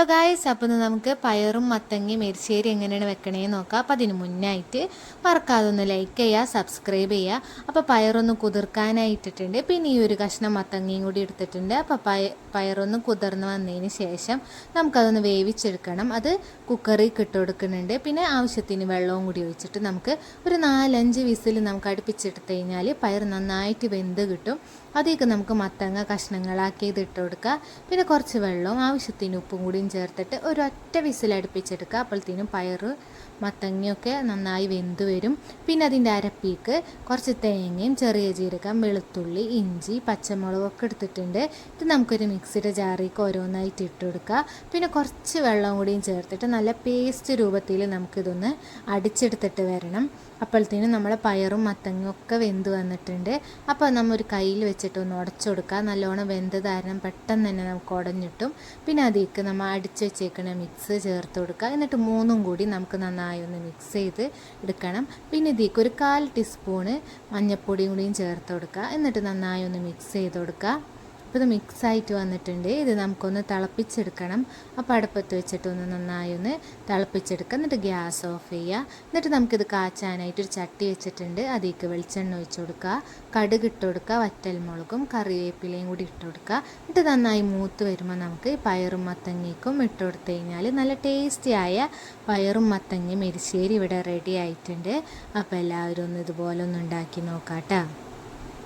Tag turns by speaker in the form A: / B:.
A: Hello guys അപ്പോൾ നമുക്ക് പയറും മത്തങ്ങയും എരിശ്ശേരി എങ്ങനെയാണ് വെക്കണേ നോക്കാം. അപ്പോൾ അതിന് മുന്നായിട്ട് മറക്കാതെ ഒന്ന് ലൈക്ക് ചെയ്യുക സബ്സ്ക്രൈബ് ചെയ്യുക. അപ്പോൾ പയറൊന്ന് കുതിർക്കാനായിട്ടിട്ടുണ്ട്. പിന്നെ ഈ ഒരു കഷ്ണം മത്തങ്ങയും കൂടി എടുത്തിട്ടുണ്ട്. അപ്പോൾ പയ പയറൊന്ന് കുതിർന്ന് വന്നതിന് ശേഷം നമുക്കതൊന്ന് വേവിച്ചെടുക്കണം. അത് കുക്കറിൽ കിട്ടുകൊടുക്കുന്നുണ്ട് പിന്നെ ആവശ്യത്തിന് വെള്ളവും കൂടി ഒഴിച്ചിട്ട് നമുക്ക് ഒരു നാലഞ്ച് വിസിൽ നമുക്ക് അടുപ്പിച്ചെടുത്ത് കഴിഞ്ഞാൽ പയർ നന്നായിട്ട് വെന്ത് കിട്ടും. അതിലേക്ക് നമുക്ക് മത്തങ്ങ കഷ്ണങ്ങളാക്കി ഇത് ഇട്ട് കൊടുക്കുക. പിന്നെ കുറച്ച് വെള്ളവും ആവശ്യത്തിന് ഉപ്പും കൂടിയും ചേർത്തിട്ട് ഒരൊറ്റ അടുപ്പിച്ചെടുക്കുക. അപ്പോഴത്തേനും പയർ മത്തങ്ങയൊക്കെ നന്നായി വെന്ത് വരും. പിന്നെ അതിന്റെ അരപ്പീക്ക് കുറച്ച് തേങ്ങയും ചെറിയ ജീരകം വെളുത്തുള്ളി ഇഞ്ചി പച്ചമുളകൊക്കെ എടുത്തിട്ടുണ്ട്. ഇത് നമുക്കൊരു മിക്സിയുടെ ജാറിലേക്ക് ഓരോന്നായിട്ട് ഇട്ട് കൊടുക്കുക. പിന്നെ കുറച്ച് വെള്ളം കൂടിയും ചേർത്തിട്ട് നല്ല പേസ്റ്റ് രൂപത്തിൽ നമുക്കിതൊന്ന് അടിച്ചെടുത്തിട്ട് വരണം. അപ്പോഴത്തേനും നമ്മളെ പയറും മത്തങ്ങയും ഒക്കെ വെന്ത് വന്നിട്ടുണ്ട്. അപ്പോൾ നമ്മൾ ഒരു കയ്യിൽ വെച്ചിട്ട് ഒന്ന് ഉടച്ചു കൊടുക്കുക. നല്ലോണം വെന്ത് കാരണം പെട്ടെന്ന് തന്നെ നമുക്ക് ഉടഞ്ഞിട്ടും. പിന്നെ അതിലേക്ക് നമ്മൾ അടിച്ച് വെച്ചേക്കണ മിക്സ് ചേർത്ത് കൊടുക്കുക. എന്നിട്ട് മൂന്നും കൂടി നമുക്ക് നന്നായി ഒന്ന് മിക്സ് ചെയ്ത് എടുക്കണം. പിന്നെ ഇതിലേക്ക് ഒരു കാൽ ടീസ്പൂണ് മഞ്ഞൾപ്പൊടിയും കൂടിയും ചേർത്ത് കൊടുക്കുക. എന്നിട്ട് നന്നായി ഒന്ന് മിക്സ് ചെയ്ത് കൊടുക്കുക. അപ്പോൾ ഇത് മിക്സ് ആയിട്ട് വന്നിട്ടുണ്ട്. ഇത് നമുക്കൊന്ന് തിളപ്പിച്ചെടുക്കണം. അപ്പോൾ അടുപ്പത്ത് വെച്ചിട്ട് ഒന്ന് നന്നായി ഒന്ന് തിളപ്പിച്ചെടുക്കുക. എന്നിട്ട് ഗ്യാസ് ഓഫ് ചെയ്യുക. എന്നിട്ട് നമുക്കിത് കാച്ചാനായിട്ട് ഒരു ചട്ടി വെച്ചിട്ടുണ്ട്. അതിലേക്ക് വെളിച്ചെണ്ണ ഒഴിച്ച് കൊടുക്കുക. കടുക് ഇട്ട് കൊടുക്കുക. വറ്റൽമുളകും കറിവേപ്പിലയും കൂടി ഇട്ട് കൊടുക്കുക. എന്നിട്ട് നന്നായി മൂത്ത് വരുമ്പോൾ നമുക്ക് പയറും മത്തങ്ങയ്ക്കും ഇട്ട് കൊടുത്തു കഴിഞ്ഞാൽ നല്ല ടേസ്റ്റിയായ പയറും മത്തങ്ങയും എരിശ്ശേരി ഇവിടെ റെഡി ആയിട്ടുണ്ട്. അപ്പോൾ എല്ലാവരും ഒന്ന് ഇതുപോലെ ഒന്ന് ഉണ്ടാക്കി നോക്കാം കേട്ടോ